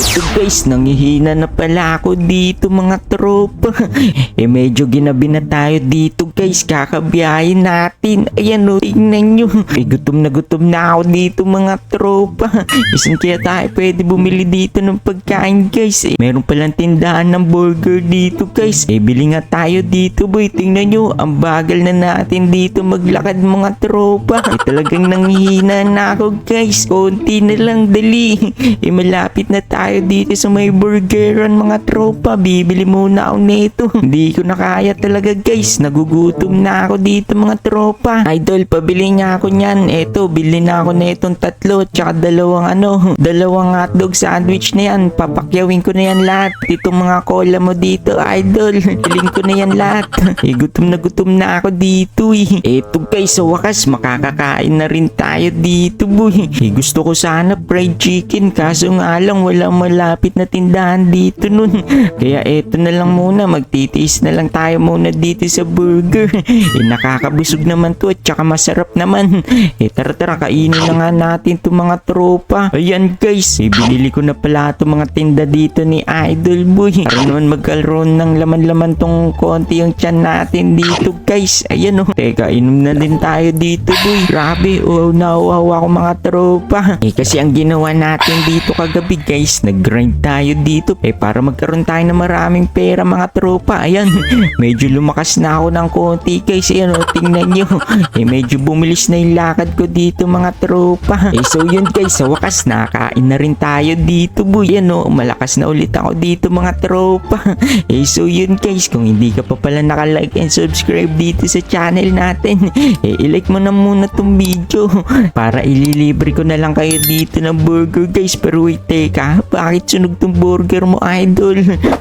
Ito guys, nangihina na pala ako dito mga tropa. eh medyo ginabi na tayo dito guys, kakabiyahin natin. Ayan o, tingnan nyo. Eh gutom na gutom na ako dito mga tropa. Isan kaya tayo pwede bumili dito ng pagkain guys. Eh, meron palang tindahan ng burger dito guys. Eh bili nga tayo dito boy. Tingnan nyo, ang bagal na natin dito maglakad mga tropa. Eh talagang nanghihina na ako guys. Konti na lang dali. Eh malapit na tayo dito sa may burgeran mga tropa. Bibili muna ako nito. Hindi ko na kaya talaga guys. Nagugutom na ako dito mga tropa. Idol, pabili nga ako niyan. Eto, bili na ako na itong tatlo. Tsaka dalawang ano, dalawang hotdog sandwich na yan. Papakyawin ko na yan lahat. Itong mga cola mo dito, idol. Piling ko na yan lahat. Eh, gutom na gutom na ako dito eh. Eto guys, sa wakas, makakakain na rin tayo dito boy. Eh, gusto ko sana fried chicken. Kaso nga lang, walang malapit na tindahan dito nun. Kaya eto na lang muna, magtitiis na lang tayo muna dito sa burger. Eh, nakakabusog naman to at saka masarap naman. Eh, tara tara, kainin na nga natin to mga tropa. Ayan guys, eh, binili ko na pala to mga tinda dito ni Idol Boy. Para naman magkaroon ng laman-laman tong konti yung tiyan natin dito guys. Ayan oh. Teka, inom na din tayo dito boy. Grabe, oh, nauwawa ko mga tropa. Eh, kasi ang ginawa natin dito kagabi guys, nag-grind tayo dito. Eh, para magkaroon tayo ng maraming pera mga tropa. Ayan, medyo lumakas na ako ng konti guys. Ayan oh, tingnan nyo. Eh, medyo bumilis na yung lakad ko dito mga tropa. Eh, so yun guys, sa wakas nakakain na rin tayo dito boy. Ayan oh, malakas na ulit ako dito mga tropa. Eh, so yun guys, kung hindi ka pa pala naka-like and subscribe dito sa channel natin, eh, ilike mo na muna tong video para ililibre ko na lang kayo dito ng burger guys. Pero wait, teka, bakit sunog tong burger mo idol?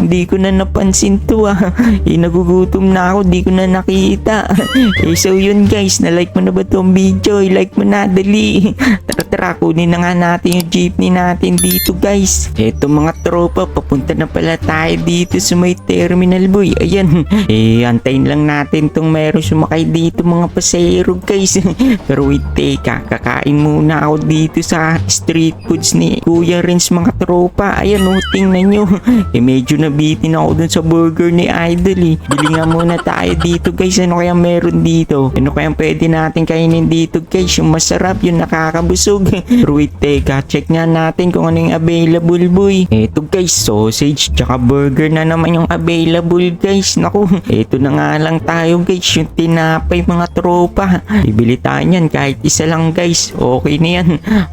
Hindi ko na napansin to ah. Eh, nagugutom na ako, di ko na nakita. eh, so yun guys, na-like mo na ba tong video? I-like mo na, dali. Tara tara, kunin na nga natin yung jeepney natin dito guys. Eto mga tropa, papunta na pala tayo dito sa may terminal boy. Ayan, eh, antayin lang natin tong meron sumakay dito mga pasahero guys. Pero wait, teka, kakain muna ako dito sa street foods ni Kuya Rins mga tropa. Ayan, oh, tingnan nyo. Eh, medyo nabitin ako dun sa burger ni Idol eh. Bili nga muna tayo dito guys. Ano kaya meron dito? Ano kaya pwede natin kainin dito guys? Yung masarap, yung nakakabusog. Pero wait, teka, check nga natin kung ano yung available boy. Eto guys, sausage tsaka burger na naman yung available guys. Naku, eto na nga lang tayo guys. Yung tinapay mga tropa. Bibili tayo yan kahit isa lang guys. Okay na yan.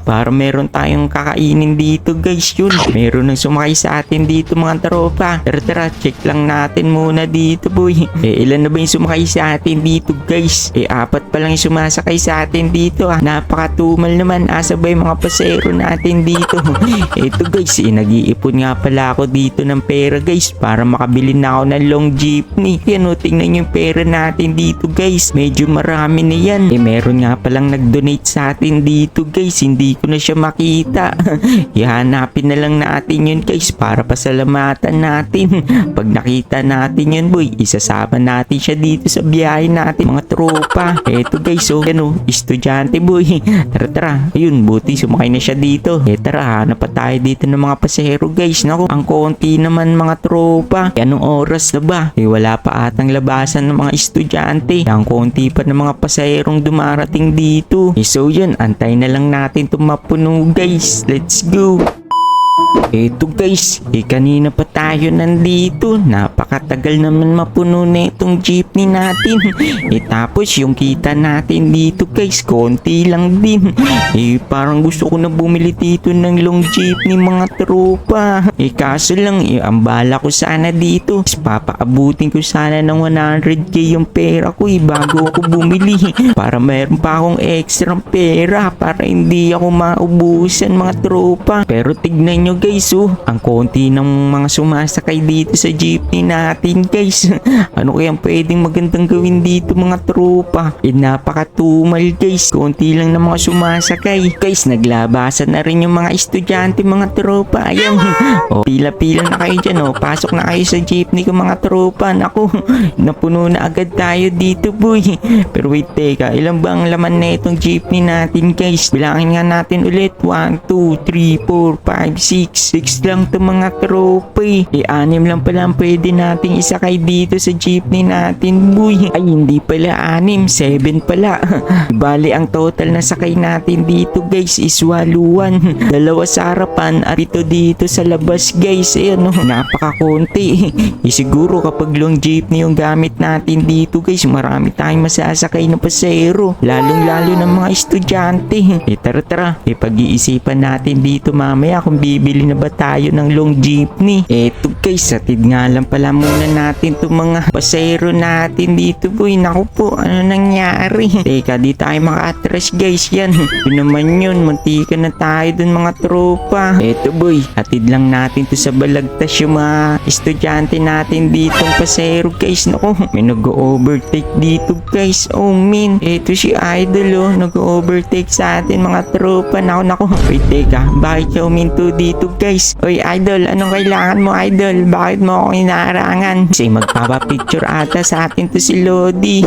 Para meron tayong kakainin dito guys yun. Meron nang sumakay sa atin dito mga tropa. Tara tara, check lang natin muna dito boy. Eh ilan na ba yung sumakay sa atin dito guys? Eh apat pa lang yung sumasakay sa atin dito ah. Napakatumal naman. Asa ba yung mga pasero natin dito? Ito guys, eh, nag-iipon nga pala ako dito ng pera guys para makabili na ako ng long jeepney. Yan o, tingnan yung pera natin dito guys. Medyo marami na yan. Eh meron nga palang nag-donate sa atin dito guys. Hindi ko na siya makita. Ihanapin na lang natin yun guys para pasalamatan natin. Pag nakita natin yun boy, isasama natin siya dito sa biyahe natin mga tropa. Eto guys, so yan o, estudyante boy. Tara tara, ayun, buti sumakay na siya dito. Eh tara, hanap pa tayo dito ng mga pasahero guys. Naku, ang konti naman mga tropa. Eh anong oras na ba? Eh wala pa atang labasan ng mga estudyante. Ang konti pa ng mga pasaherong dumarating dito. Eh so yun, antay na lang natin itong mapuno guys. Let's go! Eto guys, eh kanina pa tayo nandito. Napakatagal naman mapuno na itong jeepney natin. Eh tapos yung kita natin dito guys, konti lang din. Eh parang gusto ko na bumili dito ng long jeepney mga tropa. Eh kaso lang, eh ang bala ko sana dito. Papaabutin ko sana ng 100k yung pera ko eh bago ako bumili. Para mayroon pa akong extra pera para hindi ako maubusan mga tropa. Pero tignan nyo guys, guys oh. Ang konti ng mga sumasakay dito sa jeepney natin guys. ano kayang pwedeng magandang gawin dito mga tropa? Eh napakatumal guys. Konti lang ng mga sumasakay. Guys naglabasan na rin yung mga estudyante mga tropa. Ayan. oh, pila-pila na kayo dyan oh. Pasok na kayo sa jeepney ko mga tropa. Naku, napuno na agad tayo dito boy. Pero wait teka, ilan ba ang laman na itong jeepney natin guys? Bilangin nga natin ulit. 1, 2, 3, 4, 5, 6. 6 lang to mga tropa eh. Eh, anim lang pala ang pwede nating isakay dito sa jeepney natin boy. Ay, hindi pala anim. 7 pala. Bali, ang total na sakay natin dito guys is waluan. Dalawa sa harapan at ito dito sa labas guys. Ayan oh, napakakonti. eh, siguro kapag long jeepney yung gamit natin dito guys, marami tayong masasakay na pasero. Lalong lalo ng mga estudyante. Eh tara tara, eh pag-iisipan natin dito mamaya kung bibili na ba tayo ng long jeepney. Eto guys, atid nga lang pala muna natin itong mga pasero natin dito boy. Naku po, ano nangyari? Teka, di tayo maka-atras guys yan. Yun naman yun, muntika na tayo dun mga tropa. Eto boy, atid lang natin to sa balagtas yung mga estudyante natin ditong pasero guys. Naku, may nag-overtake dito guys. Oh min, eto si Idol oh, nag-overtake sa atin mga tropa. Naku, naku. Wait, teka, bakit siya uminto dito guys? Oy Idol, anong kailangan mo Idol? Bakit mo ako inaarangan? Kasi magpapapicture ata sa atin to si Lodi.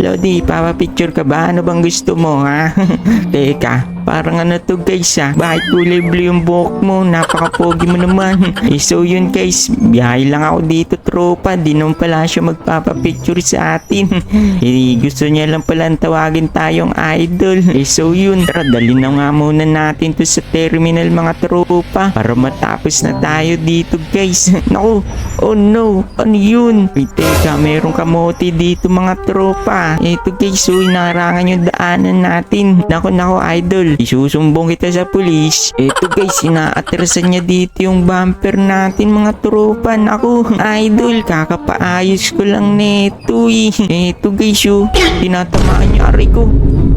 Lodi, papapicture ka ba? Ano bang gusto mo, ha? Teka, parang ano to guys, ha? Bakit kulay blue yung buhok mo? Napaka-pogi mo naman. eh, so yun guys, biyahe lang ako dito, tropa. Di naman pala siya magpapapicture sa atin. eh, gusto niya lang pala tawagin tayong idol. Eh, so yun, tara, dalhin na nga muna natin to sa terminal mga tropa para matapos na tayo dito guys. Naku, oh no, ano yun? Wait, teka, meron kamote dito mga tropa. Ito guys, so inarangan yung daanan natin. Nako, nako, idol. Isusumbong kita sa pulis. Ito guys, inaatrasan niya dito yung bumper natin mga tropa. Nako, idol, kakapaayos ko lang neto eh. Ito guys, oh, tinatamaan niya ari ko.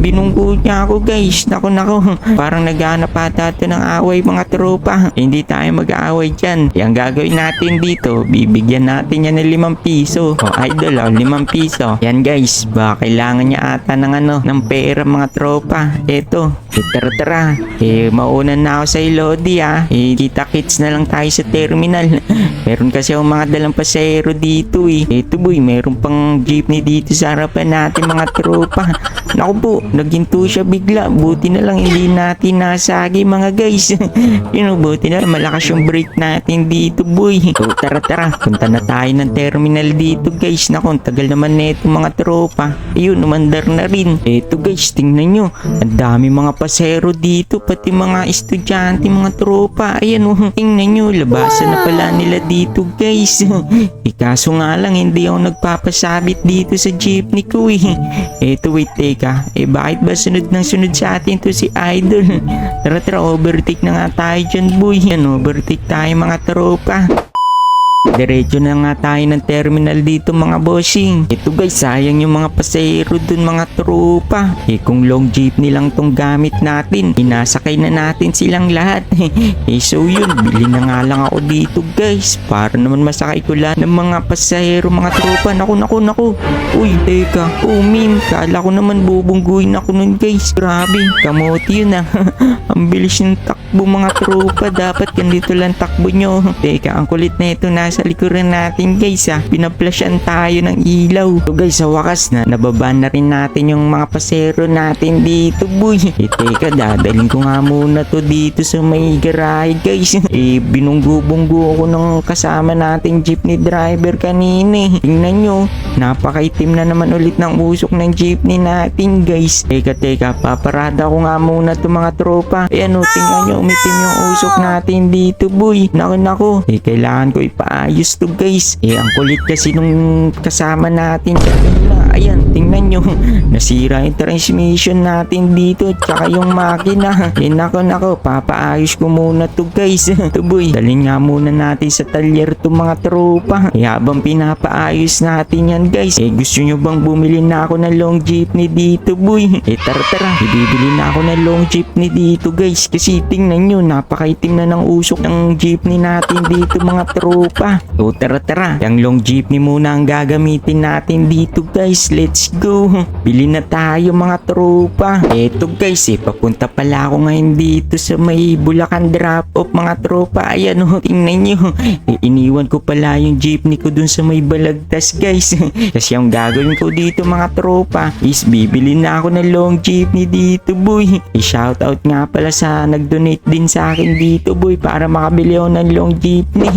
Binunggo niya ako guys. Nako nako. Parang naghanap ata ito ng away mga tropa. Hindi tayo mag-aaway dyan. Yung gagawin natin dito, bibigyan natin yan ng limang piso. O idol, o, limang piso. Yan guys, ba kailangan niya ata ng ano, ng pera mga tropa. Eto, eh, tara tara. Eh, mauna na ako sa Lodi ah. Eh, kita kits na lang tayo sa terminal. meron kasi akong mga dalang pasahero dito eh. Eto boy, meron pang jeepney dito sa harapan natin mga tropa. Naku po, naginto siya bigla. Buti na lang hindi natin nasagi mga guys. you know, buti na lang malakas yung brake natin dito boy. So, tara tara, punta na tayo ng terminal dito guys. Naku, tagal naman neto mga tropa. Ayun, umandar na rin. Eto guys, tingnan nyo. Ang dami mga pasero dito, pati mga estudyante, mga tropa. Ayan oh, tingnan nyo, labasan na pala nila dito guys. eh, kaso nga lang, hindi ako nagpapasabit dito sa jeepney ko eh. Eto wait, teka. Eh bakit ba sunod ng sunod sa atin to si Idol? Tara tara, overtake na nga tayo dyan boy. Yan, overtake tayo mga tropa. Diretso na nga tayo ng terminal dito mga bossing. Ito guys, sayang yung mga pasahero dun mga tropa. Eh kung long jeepney lang tong gamit natin, inasakay na natin silang lahat. eh so yun, bili na nga lang ako dito guys. Para naman masakay ko lahat ng mga pasahero mga tropa. Naku, naku, naku. Uy, teka. Oh min, kala ko naman bubungguin ako nun guys. Grabe, kamote yun ah. Ang bilis ng takbo mga tropa. Dapat ganito lang takbo nyo. Teka, ang kulit na ito nasa likuran natin guys ah. Pinaplasyan tayo ng ilaw. So guys, sa wakas na, nababa na rin natin yung mga pasero natin dito boy. Eh teka, dadalhin ko nga muna to dito sa may garahe guys. eh, binunggo-bunggo ako ng kasama nating jeepney driver kanina eh. Tingnan nyo, napakaitim na naman ulit ng usok ng jeepney natin guys. Teka, teka, paparada ko nga muna to mga tropa. Eh ano, tingnan nyo, umitim yung usok natin dito boy. Naku, naku. Eh, kailangan ko ipaayos to guys. Eh, ang kulit kasi nung kasama natin kanina. Ayan, tingnan nyo. Nasira yung transmission natin dito. Tsaka yung makina. Eh nako nako, papaayos ko muna to guys. Tuboy, dalhin nga muna natin sa talyer to mga tropa. Eh habang pinapaayos natin yan guys. Eh gusto nyo bang bumili na ako ng long jeepney dito boy? Eh tara tara, ibibili na ako ng long jeepney dito guys. Kasi tingnan nyo, napakaitim na ng usok ng jeepney natin dito mga tropa. So tara tara, yung long jeepney muna ang gagamitin natin dito guys. Let's go. Bili na tayo mga tropa. Eto guys eh, papunta pala ako ngayon dito sa may Bulacan drop off mga tropa. Ayan oh, tingnan nyo. Eh, iniwan ko pala yung jeepney ko dun sa may balagtas guys. Kasi yung gagawin ko dito mga tropa is bibili na ako ng long jeepney dito boy. Eh, shoutout nga pala sa nag-donate din sa akin dito boy para makabili ako ng long jeepney.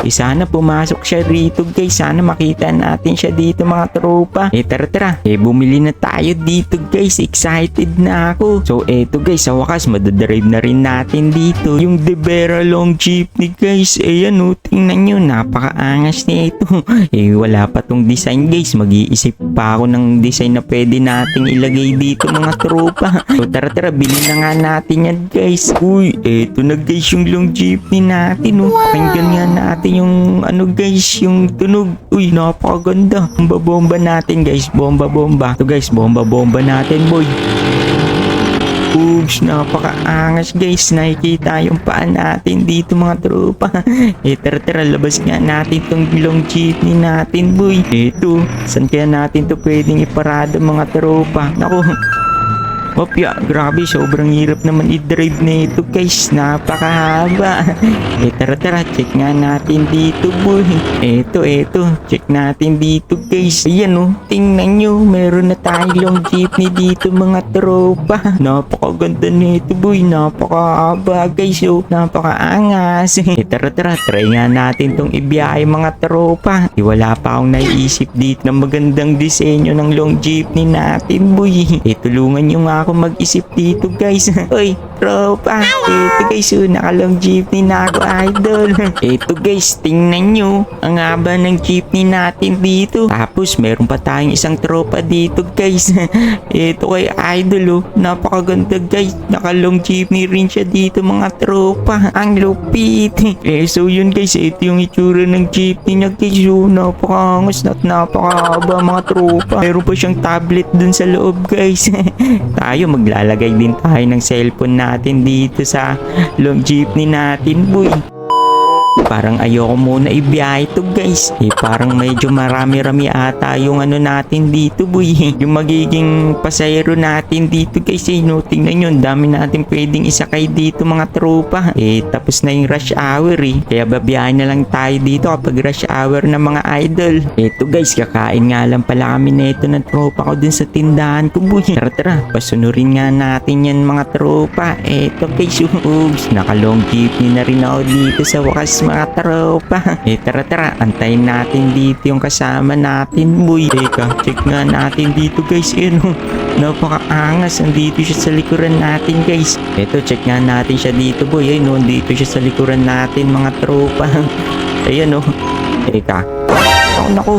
Eh sana pumasok siya rito guys. Sana makita natin siya dito mga tropa. Eh tara tara. Eh bumili na tayo dito guys. Excited na ako. So eto guys sa wakas madadrive na rin natin dito. Yung Devera Long Jeepney guys. Eh yan o. Tingnan nyo. Napakaangas niya ito. Eh wala pa tong design guys. Mag-iisip pa ako ng design na pwede nating ilagay dito mga tropa. So tara tara. Bili na nga natin yan guys. Uy eto na guys yung Long Jeepney natin. Oh. Pakinggan nga natin yung ano guys, yung tunog. Uy, napakaganda. Bomba bomba natin guys, bomba bomba. Ito guys, bomba bomba natin boy. Oops, napakaangas guys. Nakikita yung paa natin dito mga tropa. eh, tara tara, labas nga natin tong long jeepney natin boy. Ito, saan kaya natin to pwedeng iparada mga tropa? Naku, Opya, grabe, sobrang hirap naman i-drive na ito guys, napakahaba. eh tara tara, check nga natin dito boy. Eto, eto, check natin dito guys. Ayan oh, tingnan nyo, meron na tayong jeepney dito mga tropa. Napakaganda nito boy, napakahaba guys oh, napakaangas. eh tara tara, try nga natin tong ibiyahe mga tropa. Eh, wala pa akong naiisip dito na magandang disenyo ng long jeepney natin boy. Eh tulungan nyo nga ako mag-isip dito guys. Uy, tropa. Ito guys, oh, nakalong jeepney na ako idol. Ito guys, tingnan nyo. Ang haba ng jeepney natin dito. Tapos meron pa tayong isang tropa dito guys. Ito kay idol oh. Napakaganda guys. Nakalong jeepney rin siya dito mga tropa. Ang lupit. Eh so yun guys, ito yung itsura ng jeepney niya guys. Oh, napakangas at napakahaba mga tropa. Meron pa siyang tablet dun sa loob guys. tayo maglalagay din tayo ng cellphone natin dito sa long jeepney natin boy parang ayoko muna ibiyahe to guys. Eh parang medyo marami-rami ata yung ano natin dito boy. Yung magiging pasayro natin dito guys. Eh no tingnan ang dami natin pwedeng isakay dito mga tropa. Eh tapos na yung rush hour eh. Kaya babiyahe na lang tayo dito kapag rush hour ng mga idol. Eto guys kakain nga lang pala kami neto ng tropa ko dun sa tindahan ko boy. Tara tara. Pasunurin nga natin yan mga tropa. Eto guys. Oops nakalong jeepney na rin ako dito sa wakas mga tropa. Eh tara tara. Antayin natin dito yung kasama natin. Boy teka. Check nga natin dito guys. Yun oh. napakaangas. Andito siya sa likuran natin guys. Eto check nga natin siya dito boy. Ayun oh, dito siya sa likuran natin mga tropa. Ayan oh. Teka. Ako naku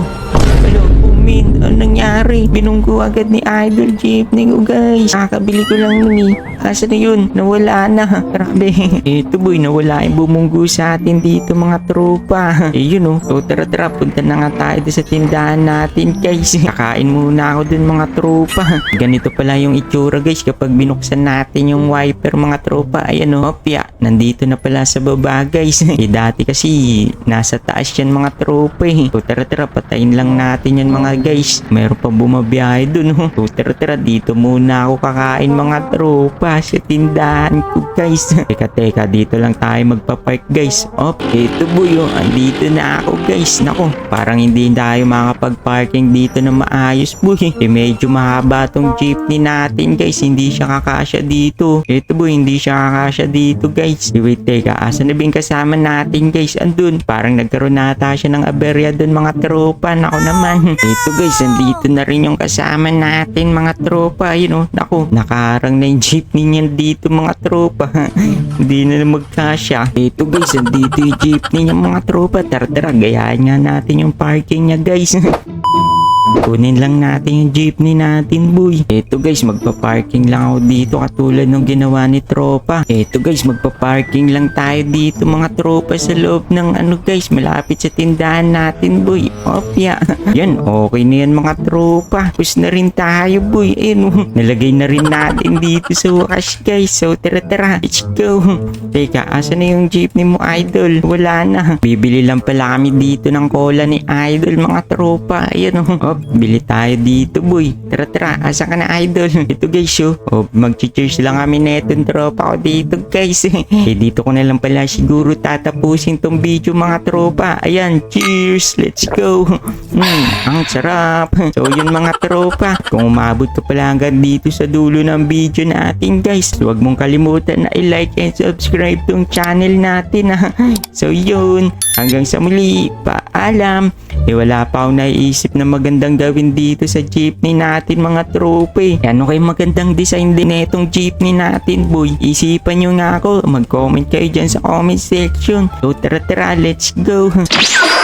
Umin. Ano nangyari? Binunggo agad ni Idol Jeepney ko, guys. Kakabili ko lang nun eh. Asa na yun? Nawala na. Grabe. Ito boy, nawala yung bumunggo sa atin dito mga tropa. Eh yun oh. So tara tara, punta na nga tayo sa tindahan natin guys. Kakain muna ako dun mga tropa. Ganito pala yung itsura guys kapag binuksan natin yung wiper mga tropa. Ayan oh. Opya, nandito na pala sa baba guys. eh dati kasi nasa taas yan mga tropa eh. So tara tara, patayin lang natin yan mga guys. Meron pa bumabiyahe dun oh. So tara, dito muna ako kakain mga tropa sa tindahan ko guys. teka teka, dito lang tayo magpapark guys. Op, ito boy oh. Andito na ako guys. Nako, parang hindi tayo makapag-parking dito na maayos boy. Eh medyo mahaba tong jeepney natin guys. Hindi siya kakasya dito. Ito boy, hindi siya kakasya dito guys. Eh, wait, teka. Asa na ba kasama natin guys? Andun. Parang nagkaroon nata siya ng aberya dun mga tropa. Nako naman. Ito guys, andito na rin yung kasama natin mga tropa. Yun oh. Nako, nakaharang na yung jeepney niyan dito mga tropa. hindi na magkasya. Ito guys, andito yung jeepney niya mga tropa. Tara tara, gayahin nga natin yung parking niya guys. Kunin lang natin yung jeepney natin, boy. Eto guys, magpa-parking lang ako dito katulad ng ginawa ni tropa. Eto guys, magpa-parking lang tayo dito mga tropa sa loob ng ano guys, malapit sa tindahan natin, boy. Opya. yan, okay na yan mga tropa. Pus na rin tayo, boy. Ayun, oh. nalagay na rin natin dito sa wakas guys. So tara tara, let's go. Teka, asa na yung jeepney mo, idol? Wala na. Bibili lang pala kami dito ng cola ni idol, mga tropa. Ayan oh. Oh, bili tayo dito, boy. Tara tara, asa ka na, idol? Ito guys, oh. Oh, mag-cheers lang kami neto tropa ko dito, guys. eh, dito ko na lang pala siguro tatapusin tong video, mga tropa. Ayan, cheers. Let's go. Hmm, ang sarap. So, yun mga tropa. Kung umabot ka pala hanggang dito sa dulo ng video natin, guys, huwag mong kalimutan na i-like and subscribe tong channel natin, ha. So, yun. Hanggang sa muli. Paalam. Eh, wala pa akong naiisip na magandang gawin dito sa jeepney natin, mga tropa. eh. Ano kayo magandang design din na itong jeepney natin, boy? Isipan nyo nga ako. Mag-comment kayo dyan sa comment section. So, tara tara, let's go.